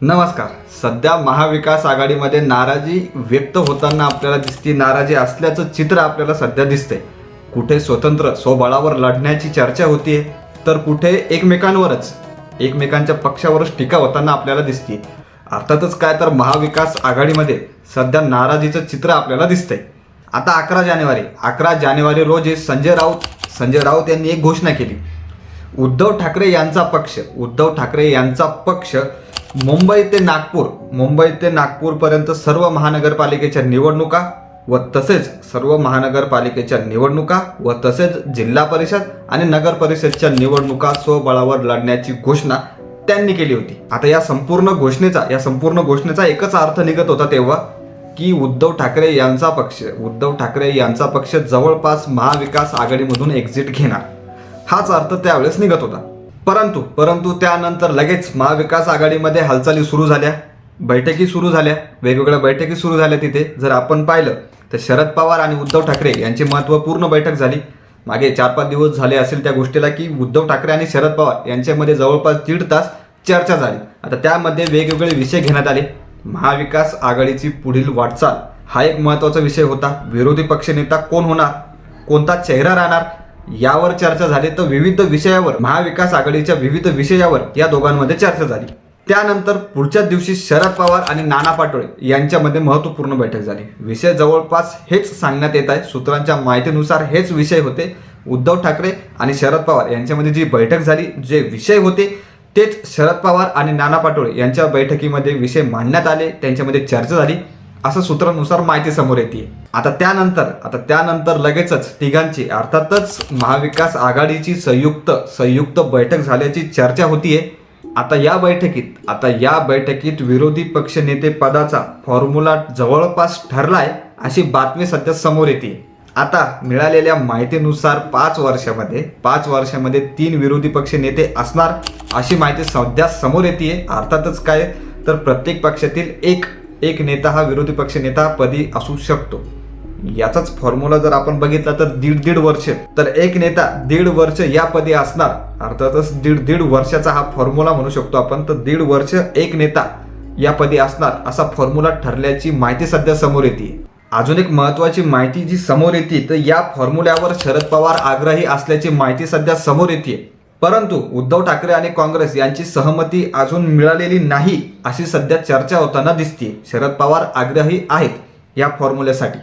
नमस्कार. सध्या महाविकास आघाडीमध्ये नाराजी व्यक्त होताना आपल्याला दिसते नाराजी असल्याचं चित्र आपल्याला सध्या दिसते कुठे स्वतंत्र स्वबळावर लढण्याची चर्चा होतीये तर कुठे एकमेकांवरच एकमेकांच्या पक्षावरच टीका होताना आपल्याला दिसते अर्थातच काय तर महाविकास आघाडीमध्ये सध्या नाराजीचं चित्र आपल्याला दिसतंय. आता अकरा जानेवारी अकरा जानेवारी रोजी संजय राऊत संजय राऊत यांनी एक घोषणा केली. उद्धव ठाकरे यांचा पक्ष उद्धव ठाकरे यांचा पक्ष मुंबई ते नागपूर मुंबई ते नागपूरपर्यंत सर्व महानगरपालिकेच्या निवडणुका व तसेच सर्व महानगरपालिकेच्या निवडणुका व तसेच जिल्हा परिषद आणि नगर परिषदच्या निवडणुका स्वबळावर लढण्याची घोषणा त्यांनी केली होती. आता या संपूर्ण घोषणेचा या संपूर्ण घोषणेचा एकच अर्थ निघत होता तेव्हा की उद्धव ठाकरे यांचा पक्ष उद्धव ठाकरे यांचा पक्ष जवळपास महाविकास आघाडीमधून एक्झिट घेणार. हाच अर्थ त्यावेळेस निघत होता. परंतु परंतु त्यानंतर लगेच महाविकास आघाडीमध्ये हालचाली सुरू झाल्या. बैठकी सुरू झाल्या. वेगवेगळ्या बैठकी सुरू झाल्या तिथे. जर आपण पाहिलं तर शरद पवार आणि उद्धव ठाकरे यांची महत्त्वपूर्ण बैठक झाली. मागे चार पाच दिवस झाले असेल त्या गोष्टीला की उद्धव ठाकरे आणि शरद पवार यांच्यामध्ये जवळपास दीड तास चर्चा झाली. आता त्यामध्ये वेगवेगळे विषय घेण्यात आले. महाविकास आघाडीची पुढील वाटचाल हा एक महत्त्वाचा विषय होता. विरोधी पक्षनेता कोण होणार? कोणता चेहरा राहणार? यावर चर्चा झाली तर विविध विषयावर महाविकास आघाडीच्या विविध विषयावर या दोघांमध्ये चर्चा झाली. त्यानंतर पुढच्याच दिवशी शरद पवार आणि नाना पाटोळे यांच्यामध्ये महत्त्वपूर्ण बैठक झाली. विषय जवळपास हेच सांगण्यात येत आहे. सूत्रांच्या माहितीनुसार हेच विषय होते. उद्धव ठाकरे आणि शरद पवार यांच्यामध्ये जी बैठक झाली जे विषय होते तेच शरद पवार आणि नाना पाटोळे यांच्या बैठकीमध्ये विषय मांडण्यात आले त्यांच्यामध्ये चर्चा झाली. असं सूत्रानुसार माहिती समोर येते आता त्यानंतर आता त्यानंतर लगेचच तिघांची अर्थातच महाविकास आघाडीची संयुक्त संयुक्त बैठक झाल्याची चर्चा होतीये. आता या बैठकीत आता या बैठकीत विरोधी पक्षनेते पदाचा फॉर्म्युला जवळपास ठरलाय अशी बातमी सध्या समोर येते आता मिळालेल्या माहितीनुसार पाच वर्षामध्ये पाच वर्षामध्ये तीन विरोधी पक्ष नेते असणार अशी माहिती सध्या समोर येते अर्थातच काय? तर प्रत्येक पक्षातील एक एक नेता हा विरोधी पक्ष नेता पदी असू शकतो. याचाच फॉर्म्युला जर आपण बघितला तर दीड दीड वर्ष. तर एक नेता दीड वर्ष या पदी असणार. अर्थातच दीड दीड वर्षाचा हा फॉर्म्युला म्हणू शकतो आपण. तर दीड वर्ष एक नेता या पदी असणार असा फॉर्म्युला ठरल्याची माहिती सध्या समोर येते. अजून एक महत्वाची माहिती जी समोर येते तर या फॉर्म्युल्यावर शरद पवार आग्रही असल्याची माहिती सध्या समोर येते. परंतु उद्धव ठाकरे आणि काँग्रेस यांची सहमती अजून मिळालेली नाही अशी सध्या चर्चा होताना दिसते. शरद पवार आग्रही आहेत या फॉर्म्युल्यासाठी.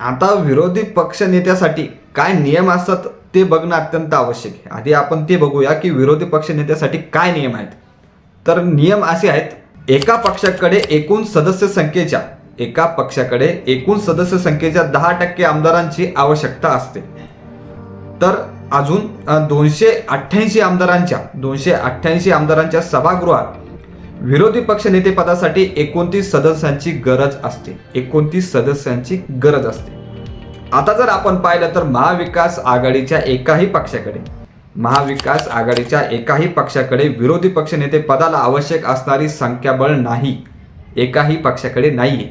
आता विरोधी पक्ष नेत्यासाठी काय नियम असतात ते बघणं अत्यंत आवश्यक आहे. आधी आपण ते बघूया की विरोधी पक्ष नेत्यासाठी काय नियम आहेत. तर नियम असे आहेत एका पक्षाकडे एकूण सदस्य संख्येच्या एका पक्षाकडे एकूण सदस्य संख्येच्या दहा टक्के आमदारांची आवश्यकता असते. तर अजून दोनशे अठ्ठ्याऐंशी आमदारांच्या दोनशे अठ्ठ्याऐंशी आमदारांच्या सभागृहात विरोधी पक्ष एकोणतीस सदस्यांची गरज असते. एकोणतीस सदस्यांची गरज असते. आता जर आपण पाहिलं तर महाविकास आघाडीच्या एकाही पक्षाकडे महाविकास आघाडीच्या एकाही पक्षाकडे विरोधी पक्षनेते पदाला आवश्यक असणारी संख्याबळ नाही. एकाही पक्षाकडे नाही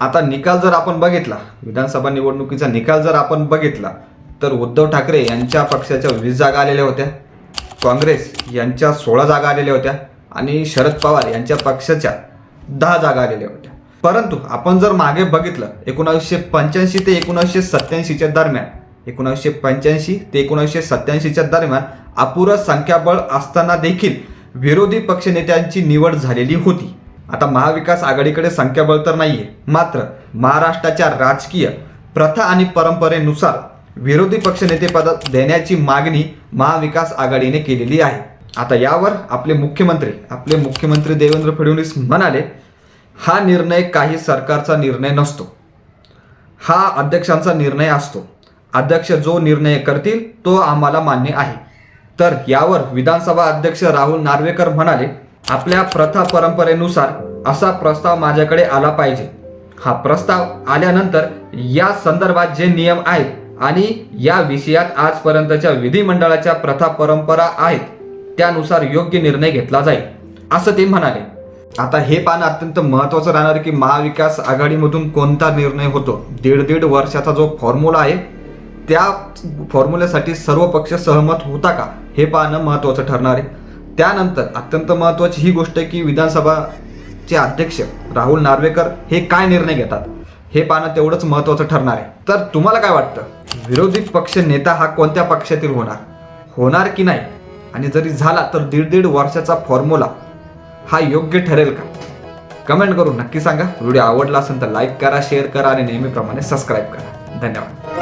आता निकाल जर आपण बघितला विधानसभा निवडणुकीचा निकाल जर आपण बघितला तर उद्धव ठाकरे यांच्या पक्षाच्या वीस जागा आलेल्या होत्या. काँग्रेस यांच्या सोळा जागा आलेल्या होत्या आणि शरद पवार यांच्या पक्षाच्या दहा जागा आलेल्या होत्या. परंतु आपण जर मागे बघितलं एकोणावीसशे पंच्याऐंशी ते एकोणावीसशे सत्याऐंशीच्या दरम्यान एकोणावीसशे पंच्याऐंशी ते एकोणावीसशे सत्याऐंशीच्या दरम्यान अपुरं संख्याबळ असताना देखील विरोधी पक्षनेत्यांची निवड झालेली होती. आता महाविकास आघाडीकडे संख्याबळ तर नाहीये मात्र महाराष्ट्राच्या राजकीय प्रथा आणि परंपरेनुसार विरोधी पक्षनेतेपदात देण्याची मागणी महाविकास आघाडीने केलेली आहे. आता यावर आपले मुख्यमंत्री आपले मुख्यमंत्री देवेंद्र फडणवीस म्हणाले हा निर्णय काही सरकारचा निर्णय नसतो. हा अध्यक्षांचा निर्णय असतो. अध्यक्ष जो निर्णय करतील तो आम्हाला मान्य आहे. तर यावर विधानसभा अध्यक्ष राहुल नार्वेकर म्हणाले आपल्या प्रथा परंपरेनुसार असा प्रस्ताव माझ्याकडे आला पाहिजे. हा प्रस्ताव आल्यानंतर या संदर्भात जे नियम आहेत आणि या विषयात आजपर्यंतच्या विधिमंडळाच्या प्रथा परंपरा आहेत त्यानुसार योग्य निर्णय घेतला जाईल असं ते म्हणाले. आता हे पाहणं अत्यंत महत्वाचं राहणार की महाविकास आघाडीमधून कोणता निर्णय होतो? दीड दीड वर्षाचा जो फॉर्म्युला आहे त्या फॉर्म्युल्यासाठी सर्व पक्ष सहमत होता का? हे पाहणं महत्वाचं ठरणार आहे. त्यानंतर अत्यंत महत्त्वाची ही गोष्ट आहे की विधानसभाचे अध्यक्ष राहुल नार्वेकर हे काय निर्णय घेतात? हे पाहणं तेवढंच महत्त्वाचं ठरणार आहे. तर तुम्हाला काय वाटतं? विरोधी पक्ष नेता हा कोणत्या पक्षातील होणार? होणार की नाही? आणि जरी झाला तर दीड दीड वर्षाचा फॉर्म्युला हा योग्य ठरेल का? कमेंट करून नक्की सांगा. व्हिडिओ आवडला असेल तर लाईक करा शेअर करा आणि नेहमीप्रमाणे सबस्क्राईब करा. धन्यवाद.